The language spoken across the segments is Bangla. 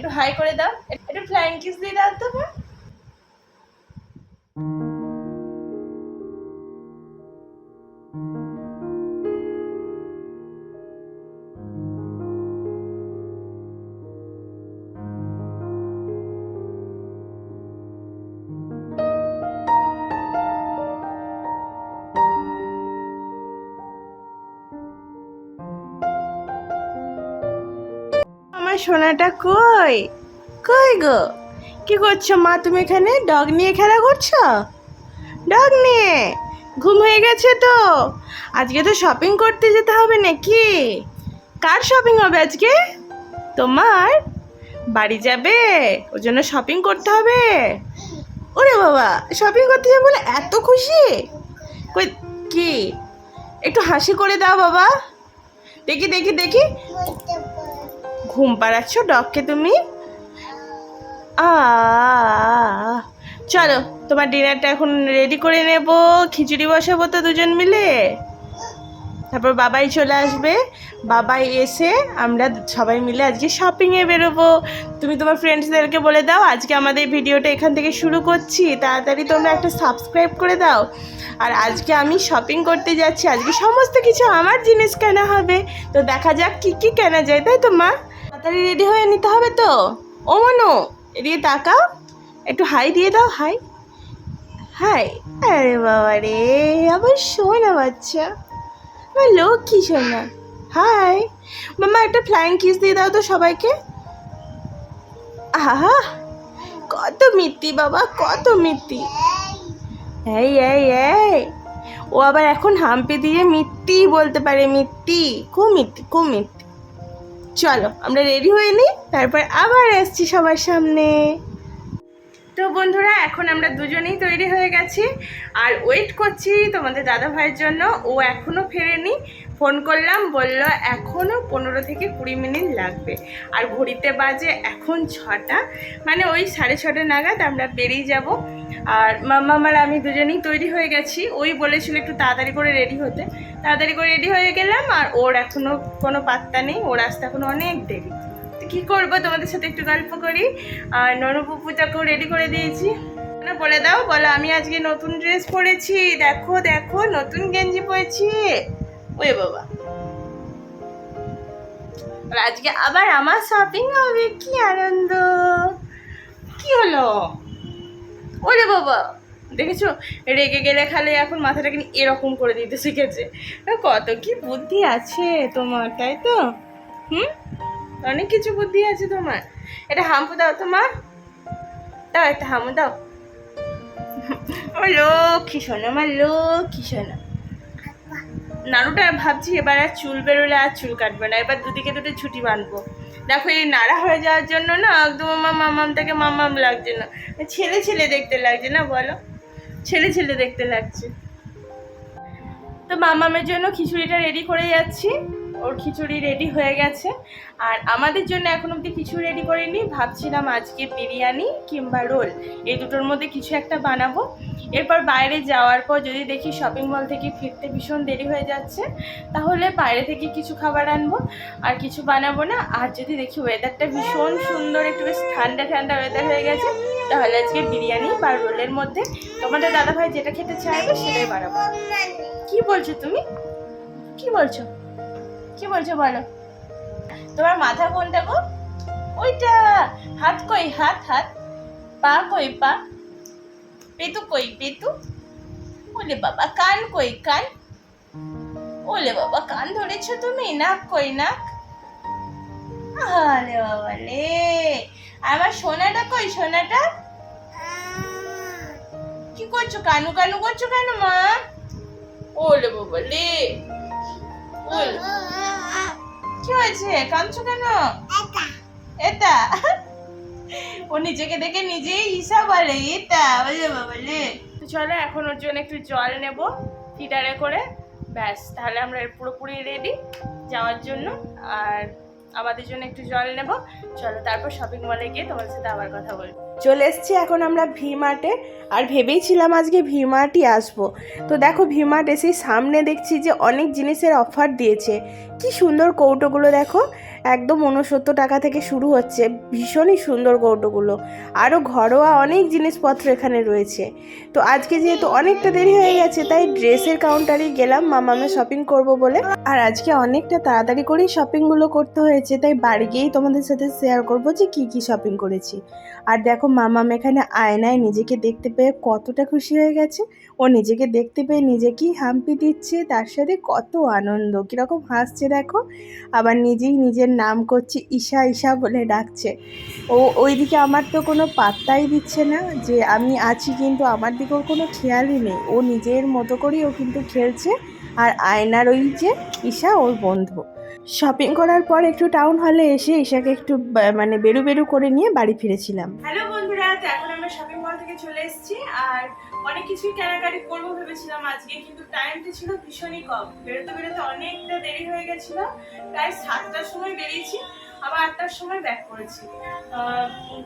একটু হাই করে দাও একটু ফ্লাইং কিস দিয়ে দাও তো সোনাটা কই? কই গো? কি করছ মা তুমি এখানে? ডগ নিয়ে খেলা করছ? ডগ নিয়ে? ঘুম হয়ে গেছে তো? আজকে তো শপিং করতে যেতে হবে নাকি? কার শপিং হবে আজকে? তোমার? বাড়ি যাবে? ওর জন্য শপিং করতে হবে? ওরে বাবা শপিং করতে যাবে বলে এত খুশি? কই, কি? একটু হাসি করে দাও বাবা। দেখি দেখি দেখি। ঘুম পাড়াচ্ছ, ডগকে তুমি? আ, চলো, তোমার ডিনারটা এখন রেডি করে নেব, খিচুড়ি বসাবো তো দুজন মিলে। তারপর বাবাই চলে আসবে, বাবাই এসে আমরা সবাই মিলে আজকে শপিংয়ে বেরোবো। তুমি তোমার ফ্রেন্ডসদেরকে বলে দাও, আজকে আমাদের ভিডিওটা এখান থেকে শুরু করছি, তাড়াতাড়ি তোমরা একটা সাবস্ক্রাইব করে দাও। আর আজকে আমি শপিং করতে যাচ্ছি, আজকে সমস্ত কিছু আমার জিনিস কেনা হবে। তো দেখা যাক কি কি কেনা যায়, তাই তো মা? তাড়াতাড়ি রেডি হয়ে নিতে হবে তো? ও মনো, এদিকে তাকাও। একটু হাই দিয়ে দাও হাই হাই আরে বাবা রে, আবার শোনা বাচ্চা। আমার লোক লক্ষ্মী শোনা? হাই মামা, একটা ফ্লাইং কিস দিয়ে দাও তো সবাইকে। আহা, কত মিত্তি বাবা, কত মিত্তি। এই এই এই। ও আবার এখন হাম্পি দিয়ে মিত্তি বলতে পারে, মিত্তি। কু মিত্তি কু মিত্তি। চলো আমরা রেডি হয়ে নিই তারপর আবার আসছি সবার সামনে। তো বন্ধুরা, এখন আমরা দুজনেই তৈরি হয়ে গেছি। আর ওয়েট করছি তোমাদের দাদা ভাইয়ের জন্য। ও এখনও ফেরেনি। ফোন করলাম, বলল এখনও পনেরো থেকে কুড়ি মিনিট লাগবে। আর ঘড়িতে বাজে এখন ছটা। মানে ওই সাড়ে ছটা নাগাদ আমরা বেরিয়ে যাব। আর মাম্মা, আমার, আমি দুজনেই তৈরি হয়ে গেছি। ওই বলেছিল একটু তাড়াতাড়ি করে রেডি হতে। তাড়াতাড়ি করে রেডি হয়ে গেলাম, আর ওর এখনও কোনো পাত্তা নেই। ওর আসতে এখনও অনেক দেরি। কী করব? তোমাদের সাথে একটু গল্প করি। আর ননপু পূজাকেও রেডি করে দিয়েছি। না, বলে দাও, বলো, আমি আজকে নতুন ড্রেস পরেছি। দেখো দেখো, নতুন গেঞ্জি পরেছি। ওয়ে বাবা। আজকে আবার আমার শপিং হবে, কি আনন্দ। কি হলো? ওরে বাবা। দেখেছ? রেগে গেলে খালি এখন মাথাটাকে এরকম করে দিতে শিখেছে। কত কি বুদ্ধি আছে তোমার, তাই তো? হুম? অনেক কিছু বুদ্ধি আছে তোমার। এটা হাম্পু দাও তোমার। দাও একটা হামু দাও। আমার লক্ষ্মী শোনো আমার লক্ষ্মী শোনো নাড়ুটা ভাবছি এবার আর চুল বেরোলে আর চুল কাটবে না। এবার দুদিকে দুটো ছুটি বাঁধবো। দেখো এই নাড়া হয়ে যাওয়ার জন্য না একদম আমার মামামটাকে মামাম লাগছে না। ছেলে ছেলে দেখতে লাগছে না বলো? ছেলে ছেলে দেখতে লাগছে। তো মামামের জন্য খিচুড়িটা রেডি করে যাচ্ছি। ওর খিচুড়ি রেডি হয়ে গেছে। আর আমাদের জন্য এখন অবধি কিছু রেডি করিনি, ভাবছিলাম আজকে বিরিয়ানি কিংবা রোল। এই দুটোর মধ্যে কিছু একটা বানাবো। এরপর বাইরে যাওয়ার পর যদি দেখি শপিং মল থেকে ফিরতে ভীষণ দেরি হয়ে যাচ্ছে, তাহলে বাইরে থেকে কিছু খাবার আনব। আর কিছু বানাবো না। আর যদি দেখি ওয়েদারটা ভীষণ সুন্দর, একটু বেশ ঠান্ডা ঠান্ডা ওয়েদার হয়ে গেছে, তাহলে আজকে বিরিয়ানি বা রোলের মধ্যে তোমাদের দাদাভাই যেটা খেতে চাইবে সেটাই বানাবো। কি বলছো তুমি? কি বলছো? কি বলছো বলো? তোমার মাথা কোনটা গো ওইটা, হাত কই, হাত হাত। পা কই, পা। পেতু কই, পেতু? ওলে বাবা, কান কই, কান? ওলে বাবা, কান ধরেছো তুমি? নাক কই, নাক? আরে বাবা লে আমার সোনাটা কই, সোনাটা? কি করছ? কানু কানু করছ কেন মা? ওলে বাবা লে ওলে কি হয়েছে? কাঁদছো কেন? এটা। ও নিজেকে দেখে নিজেই ঈশা বলে এটা। বলে বলে। তো চলো এখন ওর জন্য একটু জল নেব ফিটারে করে। ব্যাস তাহলে আমরা পুরোপুরি রেডি যাওয়ার জন্য। আর আমাদের জন্য একটু জল নেব। চলো তারপর শপিং মলে গিয়ে তোমার সাথে আবার কথা বলব। চলে এসেছি এখন আমরা ভি মার্টে আর ভেবেইছিলাম আজকে ভি মার্টই আসব। তো দেখো ভি মার্ট এসেই সামনে দেখছি যে অনেক জিনিসের অফার দিয়েছে। কি সুন্দর কৌটোগুলো দেখো। একদম উনসত্তর টাকা থেকে শুরু হচ্ছে। ভীষণই সুন্দর কৌটোগুলো। আরও ঘরোয়া অনেক জিনিসপত্র এখানে রয়েছে। তো আজকে যেহেতু অনেকটা দেরি হয়ে গেছে, তাই ড্রেসের কাউন্টারে গেলাম। মামামে শপিং করব বলে। আর আজকে অনেকটা তাড়াতাড়ি করেই শপিংগুলো করতে হয়েছে। তাই বাড়ি গিয়েই তোমাদের সাথে শেয়ার করব যে কি কি শপিং করেছি। আর দেখো মামাম এখানে আয়নায় নিজেকে দেখতে পেয়ে কতটা খুশি হয়ে গেছে। ও নিজেকে দেখতে পেয়ে নিজেকেই হাম্পি দিচ্ছে। তার সাথে কত আনন্দ, কীরকম হাসছে দেখো। আবার নিজেই নিজের নাম করছে ঈশা ঈশা বলে ডাকছে। ও, ওইদিকে আমার তো কোনো পাত্তাই দিচ্ছে না যে আমি আছি কিন্তু আমার দিকে ওর কোনো খেয়ালই নেই। ও নিজের মতো করেই ও কিন্তু খেলছে। আর আয়নার ওই যে ঈশা, ওর বন্ধু। শপিং করার পর একটু টাউন হলে এসে ঈশাকে একটু মানে বেরু বেরু করে নিয়ে বাড়ি ফিরেছিলাম। হ্যালো বন্ধুরা এখন আমরা শপিং মল থেকে চলে এসেছি আর অনেক কিছুই কেনাকাটি করব ভেবেছিলাম আজকে, কিন্তু টাইমটা ছিল ভীষণই কম। বেরোতে বেরোতে অনেকটা দেরি হয়ে গেছিল, প্রায় সাতটার সময় বেরিয়েছি, আবার আটটার সময় ব্যাক করেছি।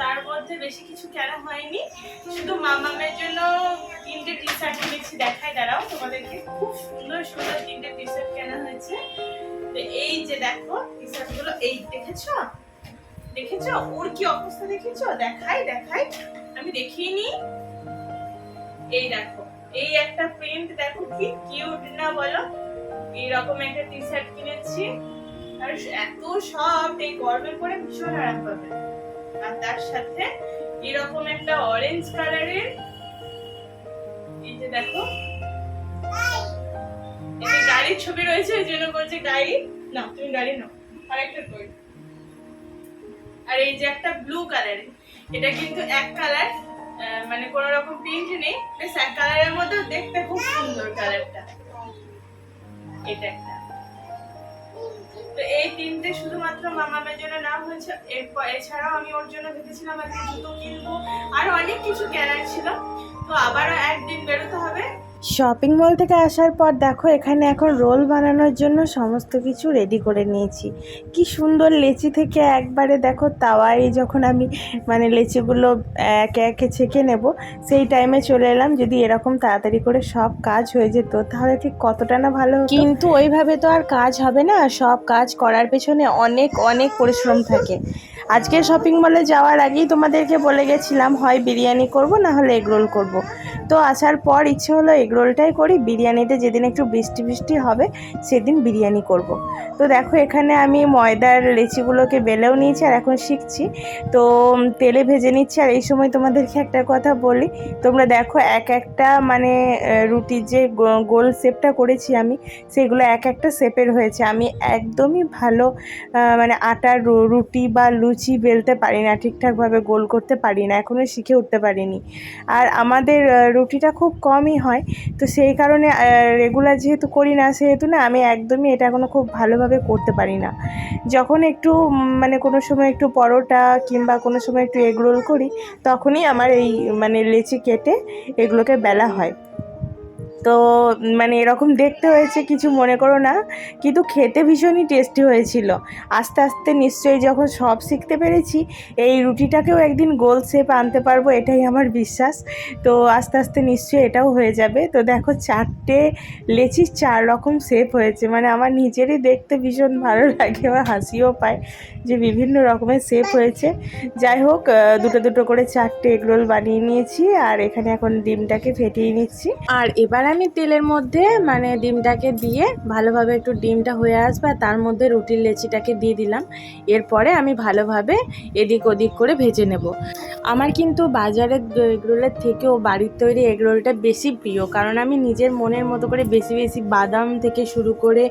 তার মধ্যে বেশি কিছু কেনা হয়নি, শুধু মামামের জন্য তিনটে টি শার্ট কিনেছি দেখায় দাঁড়াও তোমাদেরকে। খুব সুন্দর সুন্দর তিনটে টি শার্ট কেনা হয়েছে। তো এই যে দেখো টি গুলো এই দেখেছ? দেখেছ? ওর কি অবস্থা দেখেছ? দেখাই দেখাই। আমি দেখিয়ে নি এই দেখো, এই একটা প্রিন্ট দেখো কি কিউট না বলো? এইরকম একটা টি শার্ট কিনেছি। আর এত সব, এই গরমে পরে ভীষণ আরাম পাবে। আর তার সাথে এরকম একটা অরেঞ্জ কালারের এই যে দেখো গাড়ির ছবি রয়েছে, ওই জন্য বলছে গাড়ি না, তুমি গাড়ি নাও। আর একটা কই আর এই যে একটা ব্লু কালারের এটা কিন্তু এক কালার মানে কোনো রকম প্রিন্ট নেই, বেশ এক কালারের মধ্যে দেখতে খুব সুন্দর কালারটা এটা একটা। তো এই তিনটে শুধুমাত্র মামামের জন্য নাম হয়েছে, এরপর এছাড়াও আমি ওর জন্য ভেবেছিলাম আজকে জুতো কিনবো, আর অনেক কিছু কেনার ছিল। তো আবারও একদিন বেরোতে হবে শপিং মল থেকে আসার পর দেখো, এখানে এখন রোল বানানোর জন্য সমস্ত কিছু রেডি করে নিয়েছি। কি সুন্দর লেচি থেকে একবারে দেখো, তাওয়ায় যখন আমি মানে লেচিগুলো একে একে ছেঁকে নেব, সেই টাইমে চলে এলাম। যদি এরকম তাড়াতাড়ি করে সব কাজ হয়ে যেত, তাহলে ঠিক কতটা না ভালো। কিন্তু ওইভাবে তো আর কাজ হবে না। সব কাজ করার পেছনে অনেক অনেক পরিশ্রম থাকে। আজকে শপিং মলে যাওয়ার আগেই তোমাদেরকে বলে গেছিলাম, হয় বিরিয়ানি করব, না হলে এগরোল করব। তো আসার পর ইচ্ছে হলো এগরোলটাই করি। বিরিয়ানিতে যেদিন একটু বৃষ্টি বৃষ্টি হবে, সেদিন বিরিয়ানি করব। তো দেখো, এখানে আমি ময়দার লেচিগুলোকে বেলেও নিয়েছি আর এখন শিখছি। তো তেলে ভেজে নিচ্ছি। আর এই সময় তোমাদেরকে একটা কথা বলি। তোমরা দেখো, এক একটা মানে রুটির যে গোল শেপটা করেছি আমি, সেগুলো এক একটা শেপের হয়েছে। আমি একদমই ভালো মানে আটার রুটি বা লুচি বেলতে পারি না, ঠিকঠাকভাবে গোল করতে পারি না এখনও শিখে উঠতে পারিনি। আর আমাদের রুটিটা খুব কমই হয়। তো সেই কারণে রেগুলার যেহেতু করি না, সেহেতু না আমি একদমই এটা এখনও খুব ভালোভাবে করতে পারি না। যখন একটু মানে কোনো সময় একটু পরোটা কিংবা কোনো সময় একটু এগরোল করি, তখনই আমার এই মানে লেচি কেটে এগুলোকে বেলা হয়। তো মানে এরকম দেখতে হয়েছে, কিছু মনে করো না। কিন্তু খেতে ভীষণই টেস্টি হয়েছিল। আস্তে আস্তে নিশ্চয়ই যখন সব শিখতে পেরেছি, এই রুটিটাকেও একদিন গোল শেপ আনতে পারব, এটাই আমার বিশ্বাস। তো আস্তে আস্তে নিশ্চয়ই এটাও হয়ে যাবে। তো দেখো, চারটে লেচির চার রকম শেপ হয়েছে। মানে আমার নিজেরই দেখতে ভীষণ ভালো লাগে বা হাসিও পায় যে বিভিন্ন রকমের শেপ হয়েছে। যাই হোক দুটো দুটো করে চারটে এগরোল বানিয়ে নিয়েছি, আর এখানে এখন ডিমটাকে ফেটিয়ে নিচ্ছি। আর এবার আমি তেলের মধ্যে মানে ডিমটাকে দিয়ে ভালোভাবে একটু ডিমটা হয়ে আসবে আর তার মধ্যে রুটির লেচিটাকে দিয়ে দিলাম। এরপরে আমি ভালোভাবে এদিক ওদিক করে ভেজে নেব। আমার কিন্তু বাজারের এগরোলের থেকেও বাড়ির তৈরি এগরোলটা বেশি প্রিয়, কারণ আমি নিজের মনের মতো করে বেশি বেশি বাদাম থেকে শুরু করে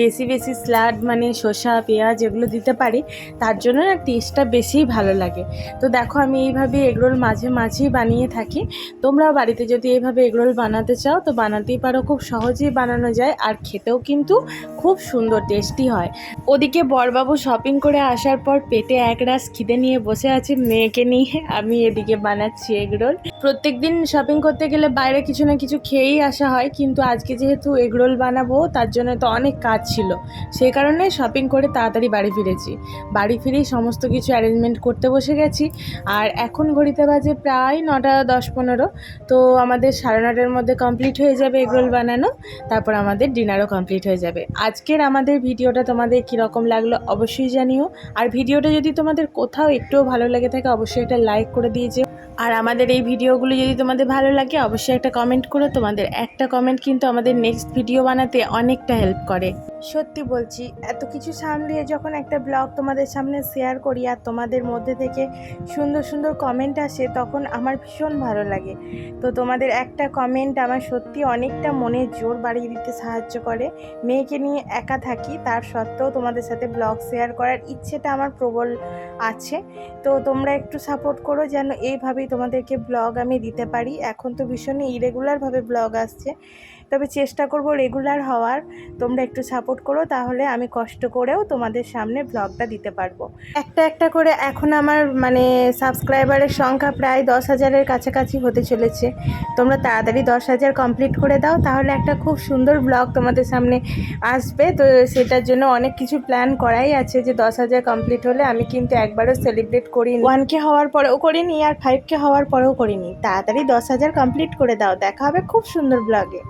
বেশি বেশি স্লাড মানে শসা, পেঁয়াজ এগুলো দিতে পারি। তার জন্য না টেস্টটা বেশিই ভালো লাগে। তো দেখো আমি এইভাবে এগরোল মাঝে মাঝেই বানিয়ে থাকি। তোমরাও বাড়িতে যদি এইভাবে এগরোল বানাতে চাও তো বানাতেই পারো, খুব সহজেই বানানো যায় আর খেতেও কিন্তু খুব সুন্দর টেস্টি হয়। ওদিকে বরবাবু শপিং করে আসার পর পেটে এক রাস খিদে নিয়ে বসে আছে মেয়েকে নিয়ে। আমি এদিকে বানাচ্ছি এগরোল প্রত্যেক দিন শপিং করতে গেলে বাইরে কিছু না কিছু খেয়েই আসা হয়, কিন্তু আজকে যেহেতু এগরোল বানাবো, তার জন্য তো অনেক কাজ ছিল। সেই কারণে শপিং করে তাড়াতাড়ি বাড়ি ফিরেছি। বাড়ি ফিরেই সমস্ত কিছু অ্যারেঞ্জমেন্ট করতে বসে গেছি। আর এখন ঘড়িতে বাজে প্রায় নটা দশ পনেরো। তো আমাদের সাড়ে নটার মধ্যে কমপ্লিট হয়ে যাবে এগরোল বানানো, তারপর আমাদের ডিনারও কমপ্লিট হয়ে যাবে। আজকের আমাদের ভিডিওটা তোমাদের কীরকম লাগল অবশ্যই জানিও। আর ভিডিওটা যদি তোমাদের কোথাও একটুও ভালো লাগে থাকে, অবশ্যই একটা লাইক করে দিয়ে দিয়েছে আর আমাদের এই ভিডিওগুলো যদি তোমাদের ভালো লাগে, অবশ্যই একটা কমেন্ট করো। তোমাদের একটা কমেন্ট কিন্তু আমাদের নেক্সট ভিডিও বানাতে অনেকটা হেল্প করে। সত্যি বলছি, এত কিছু সামলিয়ে যখন একটা ব্লগ তোমাদের সামনে শেয়ার করি আর তোমাদের মধ্যে থেকে সুন্দর সুন্দর কমেন্ট আসে, তখন আমার ভীষণ ভালো লাগে। তো তোমাদের একটা কমেন্ট আমার সত্যি অনেকটা মনে জোর বাড়িয়ে দিতে সাহায্য করে। মেয়েকে নিয়ে একা থাকি, তার সত্ত্বেও তোমাদের সাথে ব্লগ শেয়ার করার ইচ্ছেটা আমার প্রবল আছে। তো তোমরা একটু সাপোর্ট করো যেন এইভাবেই তোমাদেরকে ব্লগ আমি দিতে পারি। এখন তো ভীষণই ইরেগুলারভাবে ব্লগ আসছে। তবে চেষ্টা করব রেগুলার হওয়ার। তোমরা একটু সাপোর্ট করো, তাহলে আমি কষ্ট করেও তোমাদের সামনে ব্লগটা দিতে পারব। একটা একটা করে এখন আমার মানে সাবস্ক্রাইবারের সংখ্যা প্রায় দশ হাজারের কাছাকাছি হতে চলেছে। তোমরা তাড়াতাড়ি দশ হাজার কমপ্লিট করে দাও, তাহলে একটা খুব সুন্দর ব্লগ তোমাদের সামনে আসবে। তো সেটার জন্য অনেক কিছু প্ল্যান করাই আছে যে দশ হাজার কমপ্লিট হলে আমি কিন্তু একবারও সেলিব্রেট করি ওয়ান কে হওয়ার পরেও করিনি আর ফাইভ কে হওয়ার পরেও করিনি। তাড়াতাড়ি দশ হাজার কমপ্লিট করে দাও, দেখা হবে খুব সুন্দর ব্লগে